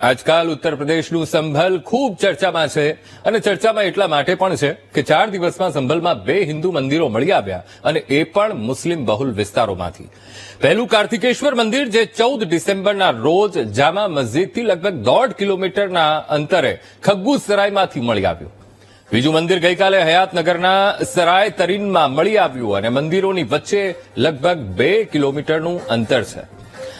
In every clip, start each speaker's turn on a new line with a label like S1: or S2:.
S1: આજકાલ ઉત્તર પ્રદેશનું સંભલ ખૂબ ચર્ચામાં છે અને ચર્ચામાં એટલા માટે પણ છે કે ચાર દિવસમાં સંભલમાં બે હિન્દુ મંદિરો મળી આવ્યા અને એ પણ મુસ્લિમ બહુલ વિસ્તારોમાંથી. પહેલું કાર્તિકેશ્વર મંદિર જે ચૌદ ડિસેમ્બરના રોજ જામા મસ્જિદથી લગભગ દોઢ કિલોમીટરના અંતરે ખગ્ગુસરાયમાંથી મળી આવ્યું. બીજું મંદિર ગઈકાલે હયાતનગરના સરાય તરીનમાં મળી આવ્યું અને મંદિરોની વચ્ચે લગભગ બે કિલોમીટરનું અંતર છે.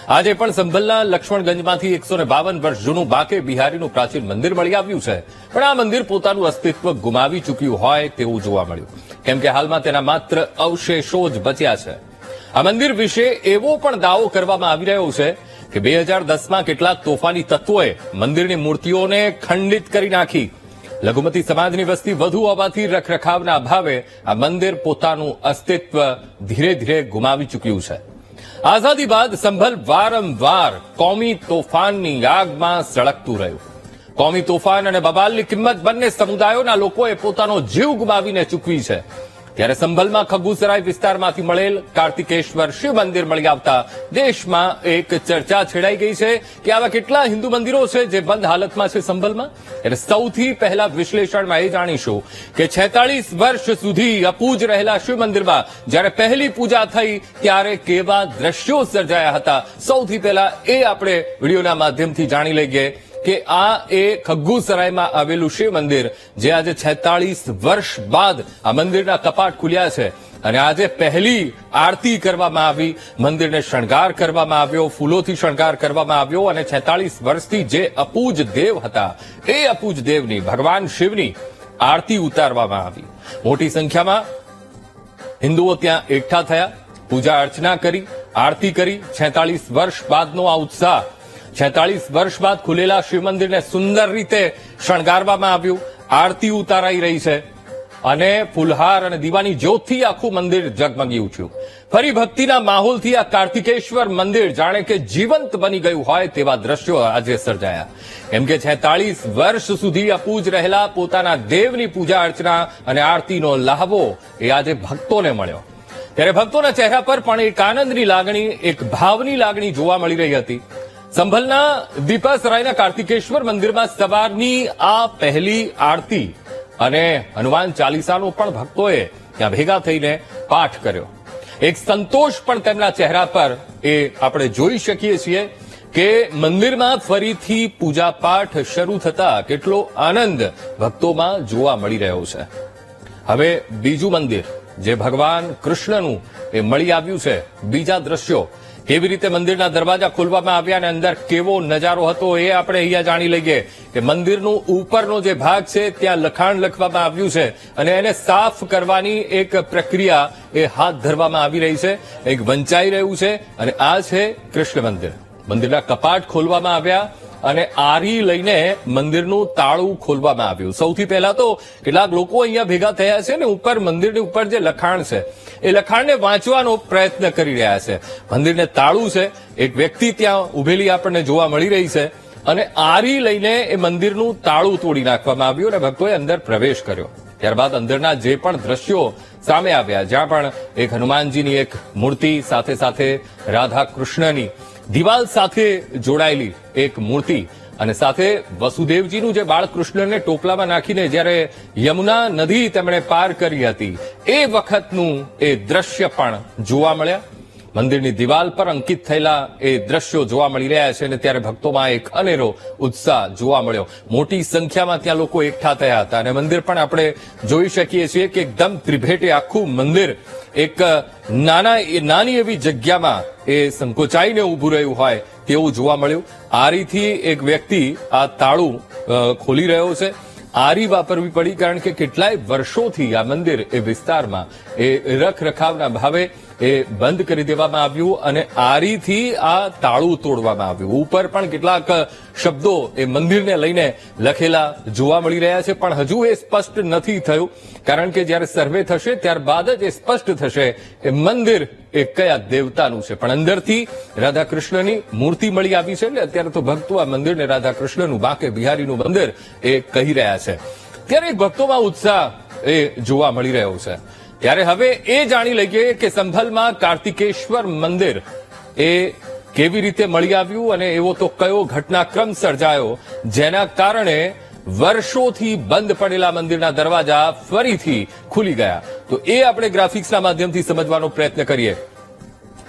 S1: આજે પણ સંભલના લક્ષ્મણગંજમાંથી એકસો બાવન વર્ષ જૂનું બાકે બિહારીનું પ્રાચીન મંદિર મળી આવ્યું છે. પણ આ મંદિર પોતાનું અસ્તિત્વ ગુમાવી ચૂક્યું હોય તેવું જોવા મળ્યું. કેમ કે હાલમાં તેના માત્ર અવશેષો જ બચ્યા છે. આ મંદિર વિશે એવો પણ દાવો કરવામાં આવી રહ્યો છે કે બે હજાર દસમાં કેટલાક તોફાની તત્વોએ મંદિરની મૂર્તિઓને ખંડિત કરી નાખી. લઘુમતી સમાજની વસ્તી વધુ હોવાથી રખરખાવના અભાવે આ મંદિર પોતાનું અસ્તિત્વ ધીરે ધીરે ગુમાવી ચૂક્યું છે. આઝાદી બાદ સંભલ વારંવાર કોમી તોફાનની આગમાં સળગતું રહ્યું. કોમી તોફાન અને બબાલની કિંમત બંને સમુદાયોના લોકોએ પોતાનો જીવ ગુમાવીને ચૂકવી છે. ત્યારે સંભલમાં ખગુસરાય વિસ્તારમાંથી મળેલ કાર્તિકેશ્વર શિવ મંદિર મળી આવતા દેશમાં એક ચર્ચા છેડાઈ ગઈ છે કે આવા કેટલા હિન્દુ મંદિરો છે જે બંધ હાલતમાં છે સંભલમાં? એટલે સૌથી પહેલા વિશ્લેષણમાં એ જાણીશું કે છેતાળીસ વર્ષ સુધી અપૂજ રહેલા શિવ મંદિરમાં જ્યારે પહેલી પૂજા થઈ ત્યારે કેવા દ્રશ્યો સર્જાયા હતા? સૌથી પહેલા એ આપણે વિડીયોના માધ્યમથી જાણી લઈએ. કે આ એ ખગ્ગુસરાયમાં આવેલું શિવ મંદિર, જે આજે છેતાળીસ વર્ષ બાદ આ મંદિરના કપાટ ખુલ્યા છે. અને આજે પહેલી આરતી કરવામાં આવી, મંદિરને શણગાર કરવામાં આવ્યો, ફૂલોથી શણગાર કરવામાં આવ્યો અને છેતાળીસ વર્ષથી જે અપૂજ દેવ હતા, એ અપૂજ દેવની, ભગવાન શિવની આરતી ઉતારવામાં આવી. મોટી સંખ્યામાં હિન્દુઓ ત્યાં એકઠા થયા, પૂજા અર્ચના કરી, આરતી કરી, છેતાળીસ વર્ષ બાદનો આ ઉત્સાહ છેતાળીસ વર્ષ બાદ ખુલેલા શિવમંદિરને સુંદર રીતે શણગારવામાં આવ્યું. આરતી ઉતારાઈ રહી છે. અને ફુલહાર અને દીવાની જ્યોતથી આખું મંદિર ઝગમગી ઉઠ્યું ફરી ભક્તિના માહોલથી આ કાર્તિકેશ્વર મંદિર જાણે કે જીવંત બની ગયું હોય તેવા દ્રશ્યો આજે સર્જાયા. કેમ કે છેતાળીસ વર્ષ સુધી અપૂજ રહેલા પોતાના દેવની પૂજા અર્ચના અને આરતીનો લહાવો એ આજે ભક્તોને મળ્યો. ત્યારે ભક્તોના ચહેરા પર પણ એક આનંદની લાગણી, એક ભાવની લાગણી જોવા મળી રહી હતી. સંભલના દીપાસરાયના કાર્તિકેશ્વર મંદિરમાં સવારની આ પહેલી આરતી અને હનુમાન ચાલીસાનો પણ ભક્તોએ ત્યાં ભેગા થઈને પાઠ કર્યો. એક સંતોષ પણ તેમના ચહેરા પર એ આપણે જોઈ શકીએ છીએ કે મંદિરમાં ફરીથી પૂજા પાઠ શરૂ થતા કેટલો આનંદ ભક્તોમાં જોવા મળી રહ્યો છે. હવે બીજું મંદિર, જે ભગવાન કૃષ્ણનું એ મળી આવ્યું છે, બીજા દ્રશ્યો કેવી રીતે મંદિરના દરવાજા ખોલવામાં આવ્યા અને અંદર કેવો નજારો હતો એ આપણે અહીંયા જાણી લઈએ કે મંદિરનું ઉપરનો જે ભાગ છે, ત્યાં લખાણ લખવામાં આવ્યું છે અને એને સાફ કરવાની એક પ્રક્રિયા એ હાથ ધરવામાં આવી રહી છે, એક વંચાઈ રહ્યું છે અને આ છે કૃષ્ણ મંદિર. મંદિરના કપાટ ખોલવામાં આવ્યા અને આરી લઈને મંદિરનું તાળું ખોલવામાં આવ્યું. સૌથી પહેલા તો કેટલાક લોકો અહીંયા ભેગા થયા છે ને ઉપર મંદિરની ઉપર જે લખાણ છે એ લખાણને વાંચવાનો પ્રયત્ન કરી રહ્યા છે. મંદિરને તાળું છે. એક વ્યક્તિ ત્યાં ઉભેલી આપણને જોવા મળી રહી છે અને આરી લઈને એ મંદિરનું તાળું તોડી નાખવામાં આવ્યું અને ભક્તોએ અંદર પ્રવેશ કર્યો. ત્યારબાદ અંદરના જે પણ દ્રશ્યો સામે આવ્યા, જ્યાં પણ એક હનુમાનજીની એક મૂર્તિ, સાથે સાથે રાધા કૃષ્ણની દિવાલ સાથે જોડાયેલી એક મૂર્તિ અને સાથે વસુદેવજીનું જે બાળકૃષ્ણને ટોપલામાં નાખીને જ્યારે યમુના નદી તેમણે પાર કરી હતી, એ વખતનું એ દ્રશ્ય પણ જોવા મળ્યા. મંદિરની દિવાલ પર અંકિત થયેલા એ દ્રશ્યો જોવા મળી રહ્યા છે અને ત્યારે ભક્તોમાં એક અનેરો ઉત્સાહ જોવા મળ્યો. મોટી સંખ્યામાં ત્યાં લોકો એકઠા થયા હતા અને મંદિર પણ આપણે જોઈ શકીએ છીએ કે એકદમ ત્રિભેટે આખું મંદિર એક નાના નાની એવી જગ્યામાં એ સંકોચાઈને ઊભું રહ્યું હોય તેવું જોવા મળ્યું. આરીથી એક વ્યક્તિ આ તાળું ખોલી રહ્યો છે. આરી વાપરવી પડી કારણ કે કેટલાય વર્ષોથી આ મંદિર એ વિસ્તારમાં એ રખરખાવના ભાવે એ બંધ કરી દેવામાં આવ્યું અને આરીથી આ તાળું તોડવામાં આવ્યું. ઉપર પણ કેટલાક શબ્દો એ મંદિરને લઈને લખેલા જોવા મળી રહ્યા છે, પણ હજુ એ સ્પષ્ટ નથી થયું. કારણ કે જ્યારે સર્વે થશે, ત્યારબાદ જ એ સ્પષ્ટ થશે એ મંદિર એ કયા દેવતાનું છે. પણ અંદરથી રાધાકૃષ્ણની મૂર્તિ મળી આવી છે એટલે અત્યારે તો ભક્તો આ મંદિરને રાધા કૃષ્ણનું બાકે બિહારીનું મંદિર એ કહી રહ્યા છે. ત્યારે ભક્તોમાં ઉત્સાહ એ જોવા મળી રહ્યો છે. ત્યારે હવે એ જાણી લઈએ કે સંભલમાં કાર્તિકેશ્વર મંદિર એ કેવી રીતે મળી આવ્યું અને એવો તો કયો ઘટનાક્રમ સર્જાયો? જેના કારણે વર્ષોથી બંધ પડેલા મંદિરના દરવાજા ફરીથી ખુલી ગયા. તો એ આપણે ગ્રાફિક્સના માધ્યમથી સમજવાનો પ્રયત્ન કરીએ.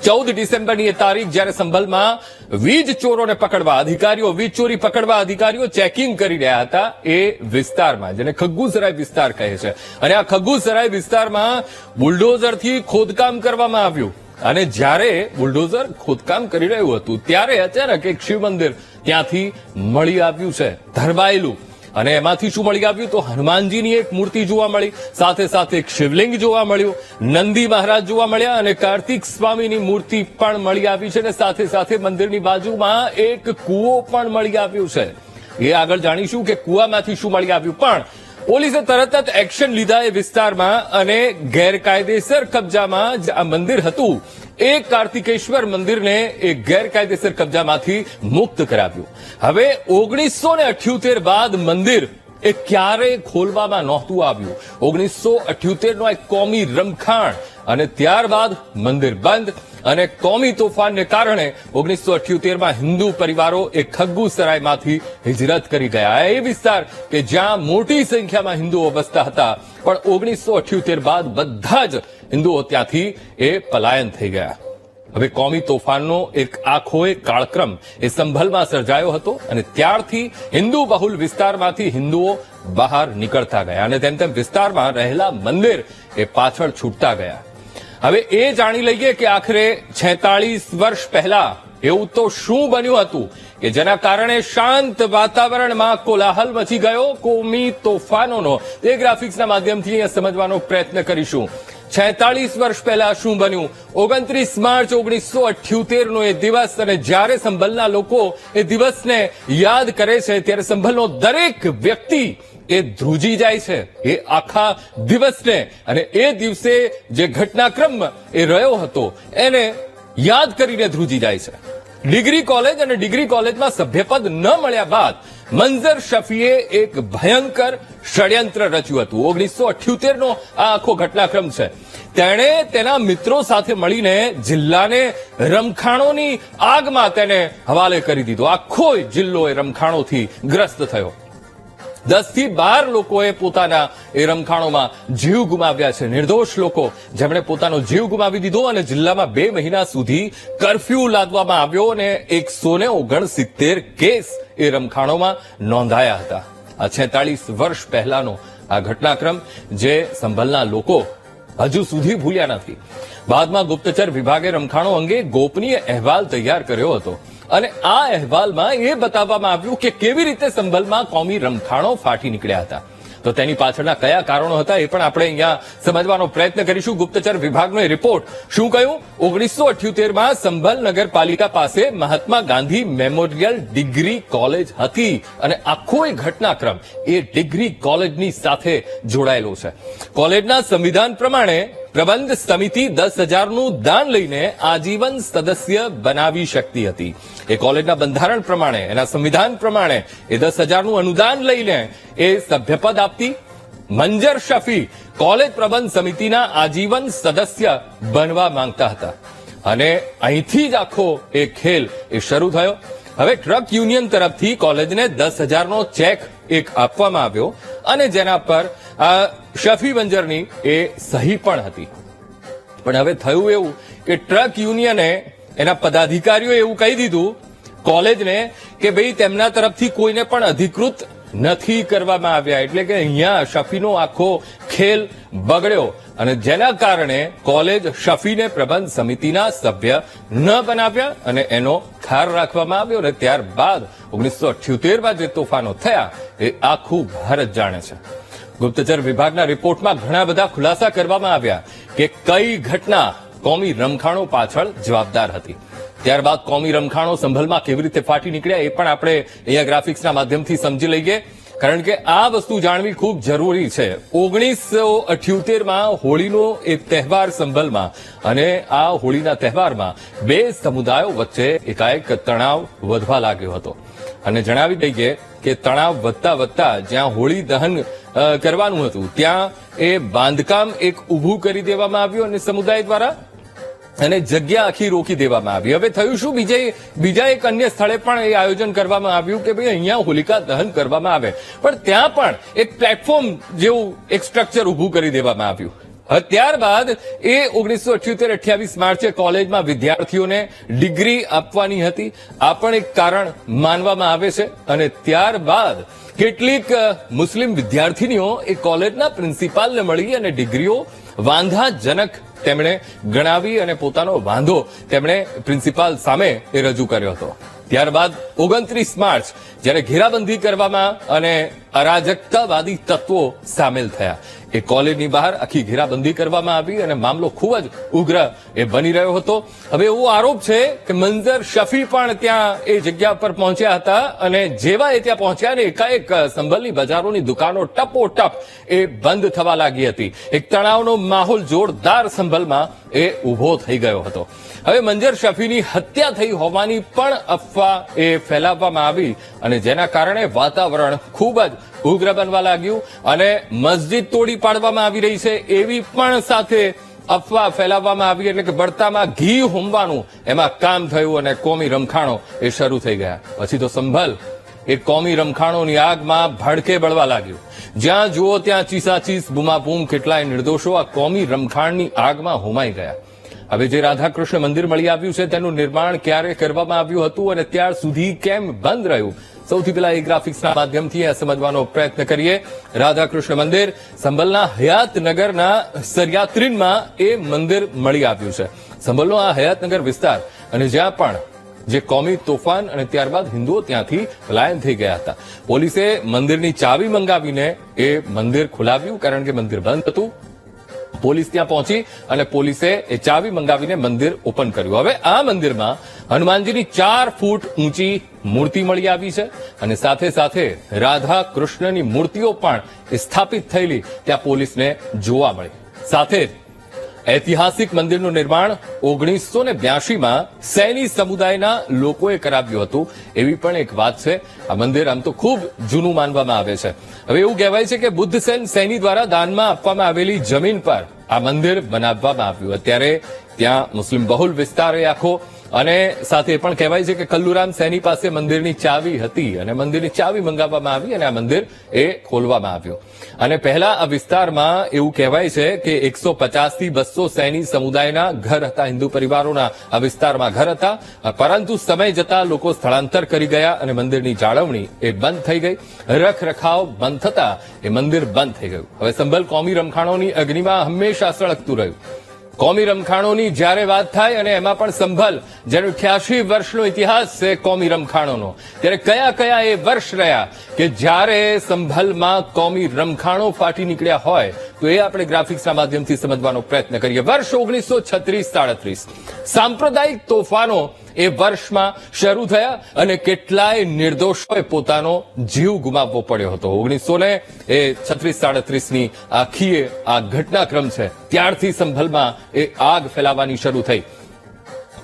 S1: ચૌદ ડિસેમ્બરની એ તારીખ જ્યારે સંભલમાં વીજ ચોરોને પકડવા, અધિકારીઓ વીજ ચોરી પકડવા, અધિકારીઓ ચેકિંગ કરી રહ્યા હતા એ વિસ્તારમાં, જેને ખગ્ગુસરાય વિસ્તાર કહે છે. અને આ ખગ્ગુસરાય વિસ્તારમાં બુલડોઝરથી ખોદકામ કરવામાં આવ્યું. અને જ્યારે બુલડોઝર ખોદકામ કરી રહ્યું હતું, ત્યારે અચાનક એક શિવ મંદિર ત્યાંથી મળી આવ્યું છે, ધરબાયેલું. અને એમાંથી શું મળી આવ્યું? તો હનુમાનજીની એક મૂર્તિ જોવા મળી. સાથે સાથે એક શિવલિંગ જોવા મળ્યું. નંદી મહારાજ જોવા મળ્યા અને કાર્તિક સ્વામીની મૂર્તિ પણ મળી આવી છે અને સાથે સાથે મંદિરની બાજુમાં એક કૂવો પણ મળી આવ્યું છે. એ આગળ જાણીશું કે કૂવામાંથી શું મળી આવ્યું. પણ પોલીસે તરત જ એક્શન લીધા એ વિસ્તારમાં અને ગેરકાયદેસર કબજામાં આ મંદિર હતું. એ કાર્તિકેશ્વર મંદિરને એ ગેરકાયદેસર કબજામાંથી મુક્ત કરાવ્યું. હવે ઓગણીસો ને અઠ્યોતેર બાદ મંદિર એ ક્યારેય ખોલવામાં નહોતું આવ્યું. ઓગણીસો અઠ્યોતેર નો એક કોમી રમખાણ અને ત્યારબાદ મંદિર બંધ અને કોમી તોફાનને કારણે ઓગણીસો અઠ્યોતેરમાં હિન્દુ પરિવારો એ ખગ્ગુસરાયમાંથી હિજરત કરી ગયા. એ વિસ્તાર કે જ્યાં મોટી સંખ્યામાં હિન્દુઓ વસતા હતા. પણ ઓગણીસો અઠ્યોતેર બાદ બધા જ હિન્દુઓ ત્યાંથી એ પલાયન થઈ ગયા. હવે કોમી તોફાનનો એક આખો કાળક્રમ એ સંભલમાં સર્જાયો હતો અને ત્યારથી હિન્દુ બહુલ વિસ્તારમાંથી હિન્દુઓ બહાર નીકળતા ગયા અને તેમ તેમ વિસ્તારમાં રહેલા મંદિર એ પાછળ છૂટતા ગયા. હવે એ જાણી લઈએ કે આખરે છેતાળીસ વર્ષ પહેલા એવું તો શું બન્યું હતું કે જેના કારણે શાંત વાતાવરણમાં કોલાહલ મચી ગયો? કોમી તોફાનોનો તે ગ્રાફિક્સના માધ્યમથી સમજવાનો પ્રયત્ન કરીશું. છેતાળીસ વર્ષ પહેલા શું બન્યું? ઓગણત્રીસ માર્ચ ઓગણીસો અઠ્યોતેર નો એ દિવસ અને જ્યારે સંભલના લોકો એ દિવસને યાદ કરે છે, ત્યારે સંભલનો દરેક વ્યક્તિ એ ધ્રુજી જાય છે. એ આખા દિવસને અને એ દિવસે જે ઘટનાક્રમ એ રહ્યો હતો, એને યાદ કરીને ધ્રુજી જાય છે. ડિગ્રી કોલેજ અને ડિગ્રી કોલેજમાં સભ્યપદ ન મળ્યા બાદ મંઝર શફીએ એક ભયંકર ષડયંત્ર રચ્યું હતું. ઓગણીસો અઠ્યોતેર નો આ આખો ઘટનાક્રમ છે. તેણે તેના મિત્રો સાથે મળીને જિલ્લાને રમખાણોની આગમાં તેને હવાલે કરી દીધો. આખો જિલ્લો એ રમખાણોથી ગ્રસ્ત થયો. દસથી બાર લોકોએ પોતાના એ રમખાણોમાં જીવ ગુમાવ્યા છે. નિર્દોષ લોકો જેમણે પોતાનો જીવ ગુમાવી દીધો અને જિલ્લામાં બે મહિના સુધી કરફ્યુ લાદવામાં આવ્યો અને એકસો ને ઓગણસિત્તેર કેસ એ રમખાણોમાં નોંધાયા હતા. આ છેતાળીસ વર્ષ પહેલાનો આ ઘટનાક્રમ જે સંભલના લોકો હજુ સુધી ભૂલ્યા નથી. બાદમાં ગુપ્તચર વિભાગે રમખાણો અંગે ગોપનીય અહેવાલ તૈયાર કર્યો હતો. અને આ અહેવાલમાં એ બતાવવામાં આવ્યું કે કેવી રીતે સંભલમાં કોમી રમખાણો ફાટી નીકળ્યા હતા. તો તેની પાછળના કયા કારણો હતા એ પણ આપણે અહીંયા સમજવાનો પ્રયત્ન કરીશું. ગુપ્તચર વિભાગનો રિપોર્ટ શું કહ્યું? ઓગણીસો અઠ્યોતેરમાં સંભલ નગરપાલિકા પાસે Mahatma Gandhi memorial degree college હતી અને આખો એ ઘટનાક્રમ એ ડિગ્રી કોલેજની સાથે જોડાયેલો છે. કોલેજના સંવિધાન પ્રમાણે પ્રબંધ સમિતિ દસ હજારનું દાન લઈને આજીવન સદસ્ય બનાવી શકતી હતી. એ કોલેજના બંધારણ પ્રમાણે, એના સંવિધાન પ્રમાણે એ દસ હજારનું અનુદાન લઈને એ સભ્યપદ આપતી મંજર શફી કોલેજ પ્રબંધ સમિતિના આજીવન સદસ્ય બનવા માંગતા હતા. અને અહીંથી જ આખો એ ખેલ એ શરૂ થયો. હવે ટ્રક યુનિયન તરફથી કોલેજને દસ હજારનો ચેક એક આપવામાં આવ્યો અને જેના પર શફી બંજરની એ સહી પણ હતી. પણ હવે થયું એવું કે ટ્રક યુનિયને એના પદાધિકારીઓ એવું કહી દીધું, કોલેજને, કે ભાઈ તેમના તરફથી કોઈને પણ અધિકૃત નથી કરવામાં આવ્યા. એટલે કે અહીંયા શફીનો આખો ખેલ બગડ્યો અને જેના કારણે કોલેજ શફીને પ્રબંધ સમિતિના સભ્ય ન બનાવ્યા અને એનો ખાર રાખવામાં આવ્યો અને ત્યારબાદ ઓગણીસો અઠ્યોતેરમાં જે તોફાનો થયા, એ આખું ભારત જાણે છે. ગુપ્તચર વિભાગના રિપોર્ટમાં ઘણા બધા ખુલાસા કરવામાં આવ્યા કે કઈ ઘટના કોમી રમખાણો પાછળ જવાબદાર હતી. ત્યારબાદ કોમી રમખાણો સંભલમાં કેવી રીતે ફાટી નીકળ્યા એ પણ આપણે અહીંયા ગ્રાફિક્સના માધ્યમથી સમજી લઈએ. કારણ કે આ વસ્તુ જાણવી ખૂબ જરૂરી છે. ઓગણીસો અઠ્યોતેરમાં હોળીનો એક તહેવાર સંભલમાં અને આ હોળીના તહેવારમાં બે સમુદાયો વચ્ચે એકાએક તણાવ વધવા લાગ્યો હતો. અને જણાવી દઈએ કે તણાવ વધતા વધતા જ્યાં હોળી દહન કરવાનું હતું, ત્યાં એ બાંધકામ એક ઊભું કરી દેવામાં આવ્યું અને સમુદાય દ્વારા અને જગ્યા આખી રોકી દેવામાં આવી. હવે થયું શું? બીજે, બીજા એક અન્ય સ્થળે પણ એ આયોજન કરવામાં આવ્યું કે ભાઈ અહીંયા હોલિકા દહન કરવામાં આવે. પણ ત્યાં પણ એક પ્લેટફોર્મ જેવું એક સ્ટ્રક્ચર ઊભું કરી દેવામાં આવ્યું. ત્યારબાદ એ ઓગણીસો અઠ્યોતેર અઠ્યાવીસ માર્ચે કોલેજમાં વિદ્યાર્થીઓને ડિગ્રી આપવાની હતી. આ પણ એક કારણ માનવામાં આવે છે. અને ત્યારબાદ કેટલીક મુસ્લિમ વિદ્યાર્થીનીઓ એ કોલેજના પ્રિન્સિપાલને મળી અને ડિગ્રીઓ વાંધાજનક તેમણે ગણાવી અને પોતાનો વાંધો તેમણે પ્રિન્સિપાલ સામે એ રજૂ કર્યો હતો. ત્યારબાદ ઓગણત્રીસ માર્ચ જ્યારે ઘેરાબંધી કરવામાં અને અરાજકતાવાદી તત્વો સામેલ થયા. એ કોલેજની બહાર આખી ઘેરાબંધી કરવામાં આવી અને મામલો ખૂબ જ ઉગ્ર એ બની રહ્યો હતો. હવે એવો આરોપ છે કે મંજર શફી પણ ત્યાં એ જગ્યા પર પહોંચ્યા હતા અને જેવા એ ત્યાં પહોંચ્યા ને એકાએક સંભલની બજારોની દુકાનો ટપોટપ એ બંધ થવા લાગી હતી. એક તણાવનો માહોલ જોરદાર સંભલમાં એ ઊભો થઈ ગયો હતો. હવે મંજર શફીની હત્યા થઈ હોવાની પણ અફવા એ ફેલાવવામાં આવી અને જેના કારણે વાતાવરણ ખૂબ જ ઉગ્ર બનવા લાગ્યું અને મસ્જિદ તોડી પાડવામાં આવી રહી છે એવી પણ સાથે અફવા ફેલાવવામાં આવી એટલે કે બળતામાં ઘી હોમવાનું એમાં કામ થયું અને કોમી રમખાણો એ શરૂ થઈ ગયા. પછી તો સંભલ એ કોમી રમખાણોની આગમાં ભડકે બળવા લાગ્યું. જ્યાં જુઓ ત્યાં ચીસાચીસ, બૂમાબૂમ, કેટલાય નિર્દોષો આ કોમી રમખાણની આગમાં હોમાઈ ગયા. હવે જે રાધાકૃષ્ણ મંદિર મળી આવ્યું છે તેનું નિર્માણ ક્યારે કરવામાં આવ્યું હતું અને ત્યાર સુધી કેમ બંધ રહ્યું? સૌથી પહેલા એ ગ્રાફિક્સના માધ્યમથી આ સમજવાનો પ્રયત્ન કરીએ. રાધાકૃષ્ણ મંદિર, સંભલના હયાતનગરના સરિયાત્રીનમાં એ મંદિર મળી આવ્યું છે. સંભલનો આ હયાતનગર વિસ્તાર અને જ્યાં પણ જે કોમી તોફાન અને ત્યારબાદ હિન્દુઓ ત્યાંથી પલાયન થઈ ગયા હતા. પોલીસે મંદિરની ચાવી મંગાવીને એ મંદિર ખોલાવ્યું કારણ કે મંદિર બંધ હતું. પોલીસ ત્યાં પહોંચી અને પોલીસે એ ચાવી મંગાવીને મંદિર ઓપન કર્યું. હવે આ મંદિરમાં હનુમાનજીની ચાર ફૂટ ઊંચી મૂર્તિ મળી આવી છે અને સાથે સાથે રાધા કૃષ્ણની મૂર્તિઓ પણ સ્થાપિત થયેલી ત્યાં પોલીસને જોવા મળી. સાથે જ ઐતિહાસિક મંદિરનું નિર્માણ ઓગણીસો ને બ્યાસીમાં સૈની સમુદાયના લોકોએ કરાવ્યું હતું. એવી પણ એક વાત છે. આ મંદિર આમ તો ખૂબ જૂનું માનવામાં આવે છે. હવે એવું કહેવાય છે કે બુદ્ધ સેન સૈની દ્વારા દાનમાં આપવામાં આવેલી જમીન પર આ મંદિર બનાવવામાં આવ્યું. અત્યારે ત્યાં મુસ્લિમ બહુલ વિસ્તાર એ આખો અને સાથે પણ કહેવાય છે કે કલ્લુરામ સૈની પાસે મંદિરની ચાવી હતી અને મંદિરની ચાવી મંગાવવામાં આવી અને આ મંદિર એ ખોલવામાં આવ્યું. અને પહેલા આ વિસ્તારમાં એવું કહેવાય છે કે એકસો થી બસો સૈની સમુદાયના ઘર હતા, હિન્દુ પરિવારોના આ વિસ્તારમાં ઘર હતા. પરંતુ સમય જતા લોકો સ્થળાંતર કરી ગયા અને મંદિરની જાળવણી એ બંધ થઈ ગઈ. રખરખાવ બંધ થતા એ મંદિર બંધ થઈ ગયું. હવે સંભલ કોમી રમખાણોની અગ્નિમાં હંમેશા સળગતું રહ્યું. કોમી રમખાણોની જ્યારે વાત થાય અને એમાં પણ સંભલ જેનો અઠ્યાસી વર્ષનો ઇતિહાસ છે કોમી રમખાણોનો, ત્યારે કયા કયા એ વર્ષ રહ્યા કે જ્યારે સંભલમાં કોમી રમખાણો ફાટી નીકળ્યા હોય તો એ આપણે ગ્રાફિક્સના માધ્યમથી સમજવાનો પ્રયત્ન કરીએ. વર્ષ ઓગણીસો છત્રીસ સાંપ્રદાયિક તોફાનો એ વર્ષમાં શરૂ થયા અને કેટલાય નિર્દોષોએ પોતાનો જીવ ગુમાવવો પડ્યો હતો. ઓગણીસો ને એ છત્રીસ સાડત્રીસની આખી આ ઘટનાક્રમ છે. ત્યારથી સંભલમાં એ આગ ફેલાવાની શરૂ થઈ.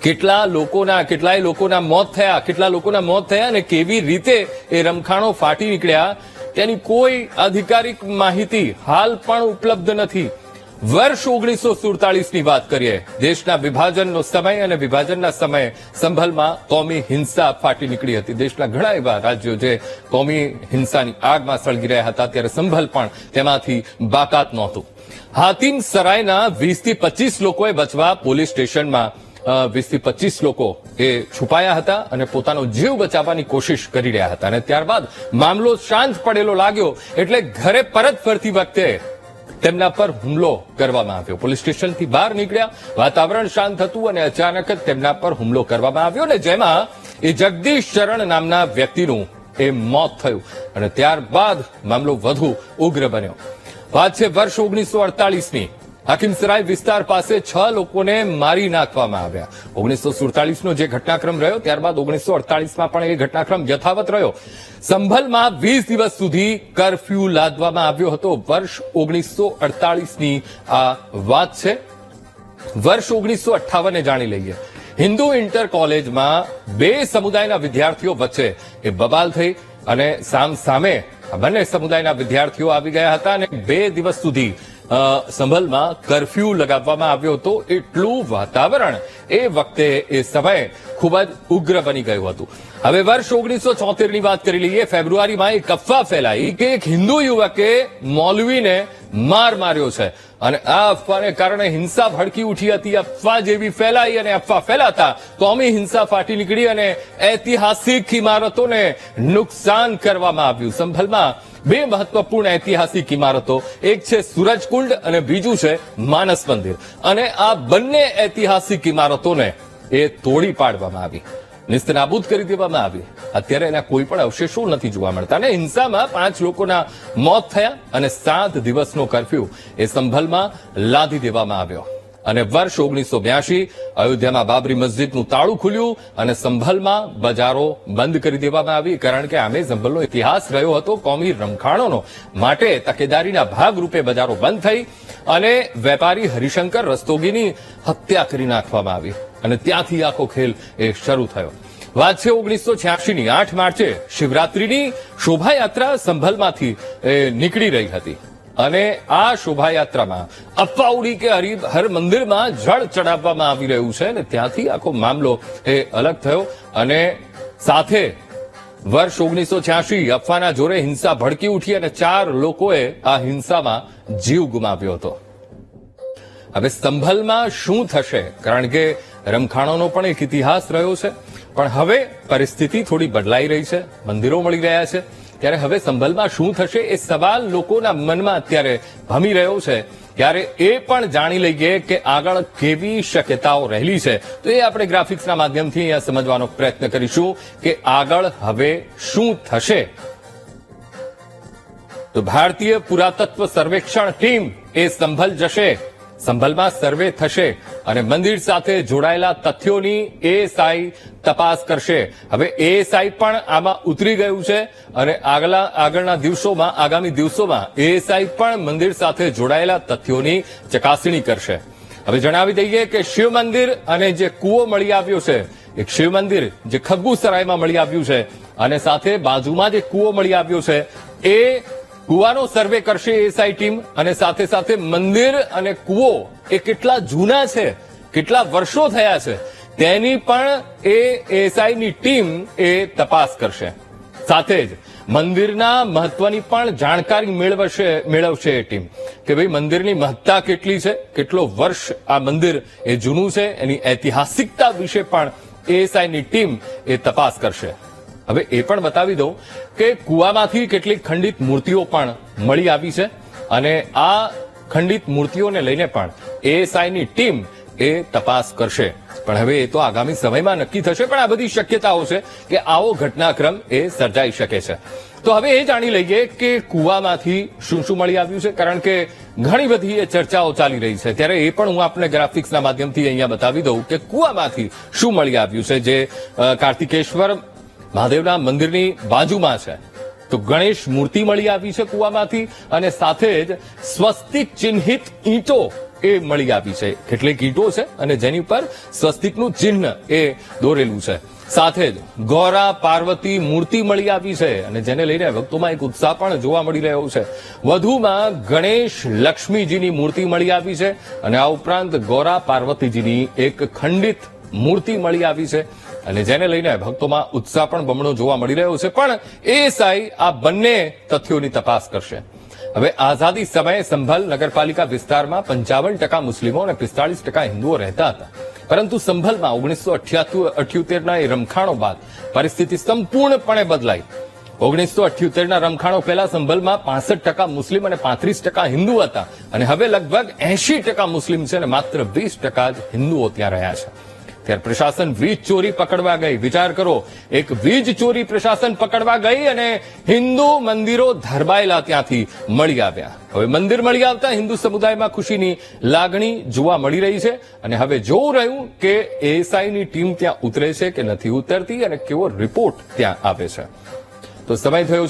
S1: કેટલા લોકોના, કેટલાય લોકોના મોત થયા, કેટલા લોકોના મોત થયા અને કેવી રીતે એ રમખાણો ફાટી નીકળ્યા તેની કોઈ આધિકારિક માહિતી હાલ પણ ઉપલબ્ધ નથી. વર્ષ ઓગણીસો સુડતાલીસની વાત કરીએ. દેશના વિભાજનનો સમય અને વિભાજનના સમયે સંભલમાં કોમી હિંસા ફાટી નીકળી હતી. દેશના ઘણા એવા રાજ્યો જે કોમી હિંસાની આગમાં સળગી રહ્યા હતા, ત્યારે સંભલ પણ તેમાંથી બાકાત નહોતું. હાતિમ સરાયના વીસથી પચીસ લોકોએ બચવા પોલીસ સ્ટેશનમાં વીસથી પચીસ લોકો એ છુપાયા હતા અને પોતાનો જીવ બચાવવાની કોશિશ કરી રહ્યા હતા. અને ત્યારબાદ મામલો શાંત પડેલો લાગ્યો એટલે ઘરે પરત ફરતી વખતે તેમના પર હુમલો કરવામાં આવ્યો. પોલીસ સ્ટેશનથી બહાર નીકળ્યા, વાતાવરણ શાંત હતું અને અચાનક જ તેમના પર હુમલો કરવામાં આવ્યો અને જેમાં એ જગદીશ ચરણ નામના વ્યક્તિનું એ મોત થયું અને ત્યારબાદ મામલો વધુ ઉગ્ર બન્યો. વાત છે વર્ષ ઓગણીસો અડતાલીસની. હાકિમસરાય વિસ્તાર પાસે છ લોકોને મારી નાખવામાં આવ્યા. ઓગણીસો સુડતાલીસનો જે ઘટનાક્રમ રહ્યો, ત્યારબાદ ઓગણીસો અડતાલીસમાં પણ એ ઘટનાક્રમ યથાવત રહ્યો. સંભલમાં વીસ દિવસ સુધી કરફ્યુ લાદવામાં આવ્યો હતો. વર્ષ ઓગણીસો અડતાલીસની આ વાત છે. વર્ષ ઓગણીસો અઠ્ઠાવને જાણી લઈએ. હિન્દુ ઇન્ટર કોલેજમાં બે સમુદાયના વિદ્યાર્થીઓ વચ્ચે એ બબાલ થઈ અને સામ સામે બંને સમુદાયના વિદ્યાર્થીઓ આવી ગયા હતા અને બે દિવસ સુધી સંભલમાં કરફ્યુ લગાવવામાં આવ્યો હતો એટલું વાતાવરણ એ વખતે એ સમયે ખૂબ જ ઉગ્ર બની ગયું હતું. હવે વર્ષ ઓગણીસો ની વાત કરી લઈએ, ફેબ્રુઆરીમાં એક અફવા ફેલાઈ કે એક હિન્દુ યુવકે મૌલવીને માર માર્યો છે. અને આ અફવાને કારણે હિંસા ભડકી ઉઠી હતી. અફવા જેવી ફેલાઈ અને અફવા ફેલાતા કોમી હિંસા ફાટી નીકળી અને ઐતિહાસિક ઇમારતોને નુકસાન કરવામાં આવ્યું. સંભલમાં બે મહત્વપૂર્ણ ઐતિહાસિક ઇમારતો, એક છે સૂરજકુંડ અને બીજું છે માનસ મંદિર. અને આ બંને ઐતિહાસિક ઇમારતોને એ તોડી પાડવામાં આવી. નિસ્તનાબૂદ કરી દેવામાં આવી. અત્યારે એના કોઈ પણ અવશેષો નથી જોવા મળતા. અને હિંસામાં પાંચ લોકોના મોત થયા અને સાત દિવસનો કરફ્યુ એ સંભલમાં લાદી દેવામાં આવ્યો. અને વર્ષ ઓગણીસો બ્યાસી અયોધ્યામાં બાબરી મસ્જિદનું તાળું ખુલ્યું અને સંભલમાં બજારો બંધ કરી દેવામાં આવી, કારણ કે આમે સંભલનો ઇતિહાસ રહ્યો હતો કોમી રમખાણોનો. માટે તકેદારીના ભાગરૂપે બજારો બંધ થઈ અને વેપારી હરિશંકર રસ્તોગીની હત્યા કરી નાખવામાં આવી અને ત્યાંથી આખો ખેલ એ શરૂ થયો. વાત છે ઓગણીસો છ્યાસીની આઠ માર્ચે શિવરાત્રીની શોભાયાત્રા સંભલમાંથી નીકળી રહી હતી. અને આ શોભાયાત્રામાં અફવા ઉડી કે હરિ હર મંદિરમાં જળ ચડાવવામાં આવી રહ્યું છે અને ત્યાંથી આખો મામલો એ અલગ થયો. અને સાથે વર્ષ ઓગણીસો છ્યાસી અફવાના જોરે હિંસા ભડકી ઉઠી અને ચાર લોકોએ આ હિંસામાં જીવ ગુમાવ્યો હતો. હવે સંભલમાં શું થશે? કારણ કે રમખાણોનો પણ એક ઇતિહાસ રહ્યો છે. પણ હવે પરિસ્થિતિ થોડી બદલાઈ રહી છે. મંદિરો મળી રહ્યા છે. ત્યારે હવે સંભલમાં શું થશે એ સવાલ લોકોના મનમાં અત્યારે ભમી રહ્યો છે. ત્યારે એ પણ જાણી લઈએ કે આગળ કેવી શક્યતાઓ રહેલી છે. તો એ આપણે ગ્રાફિક્સના માધ્યમથી અહીંયા સમજવાનો પ્રયત્ન કરીશું કે આગળ હવે શું થશે. તો ભારતીય પુરાતત્વ સર્વેક્ષણ ટીમ એ સંભલ જશે. સંભલમાં સર્વે થશે અને મંદિર સાથે જોડાયેલા તથ્યોની એએસઆઈ તપાસ કરશે. હવે એએસઆઈ પણ આમાં ઉતરી ગયું છે અને આગલા, આગળના દિવસોમાં, આગામી દિવસોમાં એએસઆઈ પણ મંદિર સાથે જોડાયેલા તથ્યોની ચકાસણી કરશે. હવે જણાવી દઈએ કે શિવ મંદિર અને જે કૂવો મળી આવ્યો છે, એક શિવ મંદિર જે ખગ્ગુસરાયમાં મળી આવ્યું છે અને સાથે બાજુમાં જે કૂવો મળી આવ્યો છે, એ કુવાનો સર્વે કરશે એસઆઈ ટીમ અને સાથે સાથે મંદિર અને કુવો એ કેટલા જૂના છે, કેટલા વર્ષો થયા છે, તેની પણ એ એસઆઈની ટીમ એ તપાસ કરશે. સાથે જ મંદિરના મહત્વની પણ જાણકારી મેળવશે મેળવશે એ ટીમ કે ભાઈ મંદિરની મહત્તા કેટલી છે, કેટલો વર્ષ આ મંદિર એ જૂનું છે, એની ઐતિહાસિકતા વિશે પણ એએસઆઈની ટીમ એ તપાસ કરશે. હવે એ પણ બતાવી દઉં કે કુવામાંથી કેટલીક ખંડિત મૂર્તિઓ પણ મળી આવી છે અને આ ખંડિત મૂર્તિઓને લઈને પણ એએસઆઈની ટીમ એ તપાસ કરશે. પણ હવે એ તો આગામી સમયમાં નક્કી થશે, પણ આ બધી શક્યતાઓ છે કે આવો ઘટનાક્રમ એ સર્જાઈ શકે છે. તો હવે એ જાણી લઈએ કે કુવામાંથી શું શું મળી આવ્યું છે, કારણ કે ઘણી બધી એ ચર્ચાઓ ચાલી રહી છે. ત્યારે એ પણ હું આપને ગ્રાફિક્સના માધ્યમથી અહીંયા બતાવી દઉં કે કુવામાંથી શું મળી આવ્યું છે, જે કાર્તિકેશ્વર મહાદેવના મંદિરની બાજુમાં છે. તો ગણેશ મૂર્તિ મળી આવી છે કુવામાંથી અને સાથે જ સ્વસ્તિક ચિહ્નિત ઈંટો એ મળી આવી છે. કેટલીક ઈંટો છે અને જેની પર સ્વસ્તિકનું ચિહ્ન એ દોરેલું છે. સાથે જ ગૌરા પાર્વતી મૂર્તિ મળી આવી છે અને જેને લઈને ભક્તોમાં એક ઉત્સાહ પણ જોવા મળી રહ્યો છે. વધુમાં ગણેશ લક્ષ્મીજીની મૂર્તિ મળી આવી છે અને આ ઉપરાંત ગૌરા પાર્વતીજીની એક ખંડિત મૂર્તિ મળી આવી છે. અને જેને લઈને ભક્તોમાં ઉત્સાહ પણ બમણો જોવા મળી રહ્યો છે, પણ એએસઆઈ આ બંને તથ્યોની તપાસ કરશે. હવે આઝાદી સમયે સંભલ નગરપાલિકા વિસ્તારમાં પંચાવન ટકા મુસ્લિમો અને પિસ્તાળીસ ટકા હિન્દુઓ રહેતા હતા. પરંતુ સંભલમાં ઓગણીસો અઠ્યોતેરના એ રમખાણો બાદ પરિસ્થિતિ સંપૂર્ણપણે બદલાઈ. ઓગણીસો અઠ્યોતેરના રમખાણો પહેલા સંભલમાં પાસઠ ટકા મુસ્લિમ અને પાંત્રીસ ટકા હિન્દુ હતા. અને હવે લગભગ એંશી ટકા મુસ્લિમ છે અને માત્ર વીસ ટકા જ હિન્દુઓ ત્યાં રહ્યા છે. ત્યારે પ્રશાસન વીજ ચોરી પકડવા ગઈ. વિચાર કરો, એક વીજ ચોરી પ્રશાસન પકડવા ગઈ અને હિન્દુ મંદિરો ધરબાયેલા ત્યાંથી મળી આવ્યા. હવે મંદિર મળી આવતા હિન્દુ સમુદાયમાં ખુશીની લાગણી જોવા મળી રહી છે અને હવે જોવું રહ્યું કે એએસઆઈની ટીમ ત્યાં ઉતરે છે કે નથી ઉતરતી અને કેવો રિપોર્ટ ત્યાં આવે છે. તો સમય થયો